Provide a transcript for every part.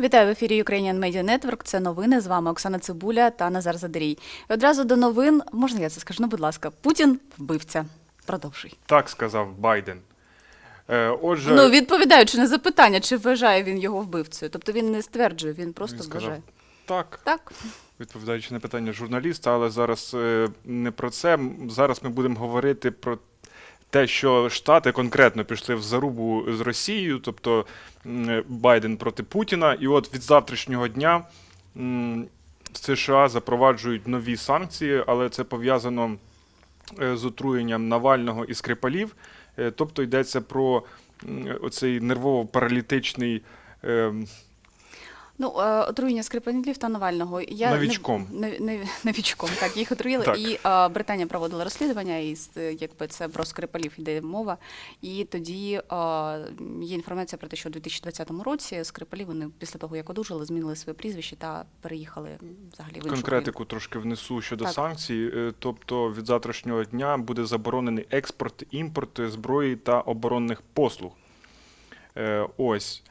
Вітаю в ефірі Ukrainian Media Network. Це новини. З вами Оксана Цибуля та Назар Задарій. І одразу до новин можна я це скажу? Ну, будь ласка, Путін вбивця. Продовжуй. Так сказав Байден. Е, Отже, Ну, відповідаючи на запитання, чи вважає він його вбивцею. Тобто він не стверджує, він просто він сказав вважає. так, Так. відповідаючи на питання журналіста, але зараз е, не про це. Зараз ми будемо говорити про те, що Штати конкретно пішли в зарубу з Росією, тобто Байден проти Путіна. І от від завтрашнього дня в США запроваджують нові санкції, але це пов'язано е, з отруєнням Навального і Скрипалів. Е, Тобто йдеться про оцей нервово-паралітичний. Е, Ну, е, отруєння Скрипанілів та Навального. Я Новічком. Не, не, не, новічком, так, їх отруїли. Так. І е, Британія проводила розслідування, і якби це про Скрипалів йде мова. І тоді е, є інформація про те, що у 2020 році Скрипалі вони після того, як одужали, змінили своє прізвище та переїхали взагалі в іншу країну. Конкретику трошки внесу щодо Так. санкцій. Е, Тобто від завтрашнього дня буде заборонений експорт, імпорт зброї та оборонних послуг. Е, Ось.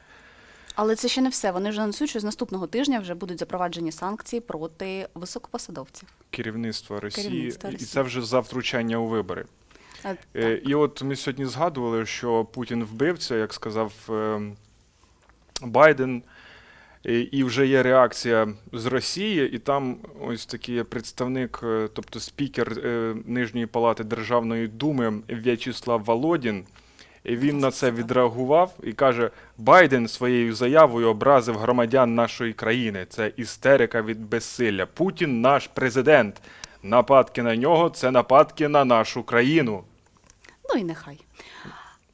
Але це ще не все. Вони вже анонсують, що з наступного тижня вже будуть запроваджені санкції проти високопосадовців. Керівництво Росії, Керівництва і це вже за втручання у вибори. Е, Е, І от ми сьогодні згадували, що Путін вбивця, як сказав е, Байден, і- вже є реакція з Росії, і там ось такий представник, е, тобто спікер Нижньої палати Державної думи В'ячеслав Володін. І він на це відреагував і каже: Байден своєю заявою образив громадян нашої країни. Це істерика від безсилля. Путін наш президент. Нападки на нього це нападки на нашу країну. Ну і нехай.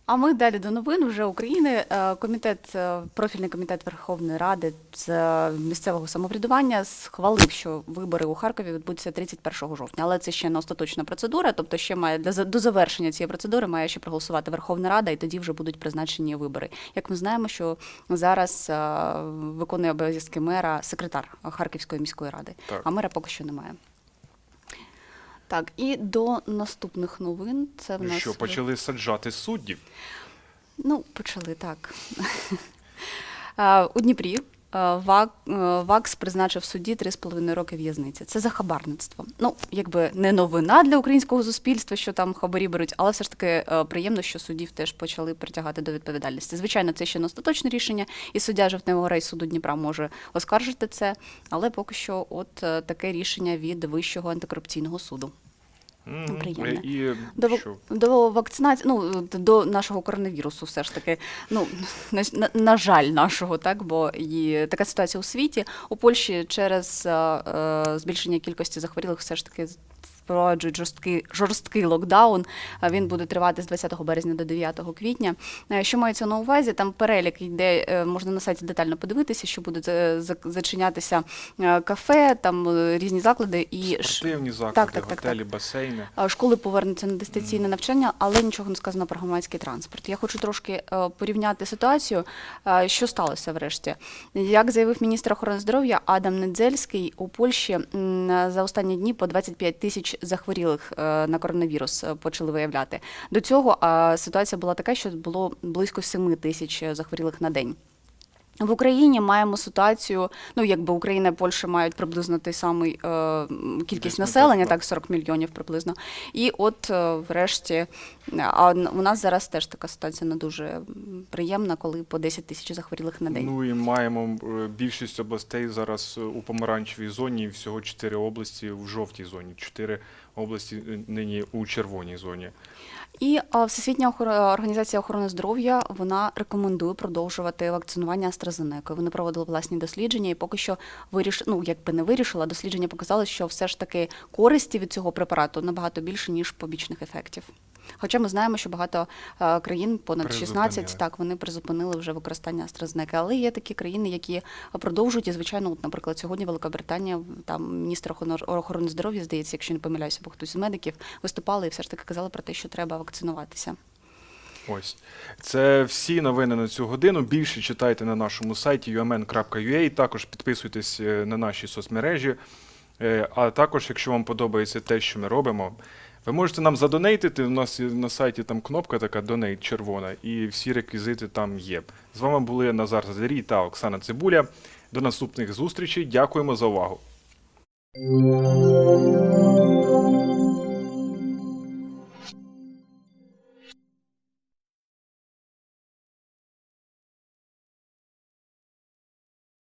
А ми далі до новин вже України. Е, Комітет, е, профільний комітет Верховної Ради з е, місцевого самоврядування схвалив, що вибори у Харкові відбудуться 31 жовтня. Але це ще не остаточна процедура. Тобто, ще має для до завершення цієї процедури має ще проголосувати Верховна Рада, і тоді вже будуть призначені вибори. Як ми знаємо, що зараз виконує обов'язки мера секретар Харківської міської ради, Так. а мера поки що немає. Так, і до наступних новин. Це в нас Що почали саджати суддів? Ну, почали так. У Дніпрі ВАКС призначив судді 3,5 роки в'язниці. Це за хабарництво. Ну, якби не новина для українського суспільства, що там хабарі беруть, але все ж таки е, приємно, що суддів теж почали притягати до відповідальності. Звичайно, це ще не остаточне рішення, і суддя Жовтневого райсуду Дніпра може оскаржити це, але поки що от е, таке рішення від Вищого антикорупційного суду. М, Приємно. І До, що? до вакцинації, ну до нашого коронавірусу, все ж таки, ну на, на, на жаль, нашого, так бо і така ситуація у світі. У Польщі через е, е, збільшення кількості захворілих все ж таки впроваджують жорсткий жорсткий локдаун. Він буде тривати з 20 березня до 9 квітня. Е, Що мається на увазі? Там перелік йде, е, можна на сайті детально подивитися, що буде за- за- зачинятися е, кафе, там різні заклади і Спортивні заклади, так, так, так, готелі, басейни. Школи повернуться на дистанційне навчання, але нічого не сказано про громадський транспорт. Я хочу трошки порівняти ситуацію, що сталося врешті. Як заявив міністр охорони здоров'я Адам Недзельський, у Польщі за останні дні по 25 тисяч захворілих е, на коронавірус е, почали виявляти. До цього е, ситуація була така, що було близько 7 тисяч захворілих на день. В Україні маємо ситуацію, ну якби Україна і Польща мають приблизно той самий е, кількість населення, так, так 40 мільйонів приблизно. І от е, врешті, а у нас зараз теж така ситуація не дуже приємна, коли по 10 тисяч захворілих на день. Ну і маємо е, більшість областей зараз е, у помаранчевій зоні, всього 4 області в жовтій зоні, 4 області е, нині у червоній зоні. І Всесвітня організація охорони здоров'я вона рекомендує продовжувати вакцинування AstraZeneca. Вони проводили власні дослідження, і поки що виріш... ну, якби не вирішила, дослідження показали, що все ж таки користі від цього препарату набагато більше ніж побічних ефектів. Хоча ми знаємо, що багато е, країн, понад 16, так вони призупинили вже використання AstraZeneca. Але є такі країни, які продовжують. І звичайно, от, наприклад, сьогодні Велика там міністр охорони- здоров'я, здається, якщо не помиляюся, або хтось з медиків виступали і все ж таки казали про те, що треба вакцинуватися. Ось це всі новини на цю годину. Більше читайте на нашому сайті umn.ua, Також підписуйтесь е, на наші соцмережі. Е, А також, якщо вам подобається те, що ми робимо, Ви можете нам задонейтити. У нас на сайті там кнопка така донейт червона, і всі реквізити там є. З вами були Назар Задарій та Оксана Цибуля. До наступних зустрічей. Дякуємо за увагу.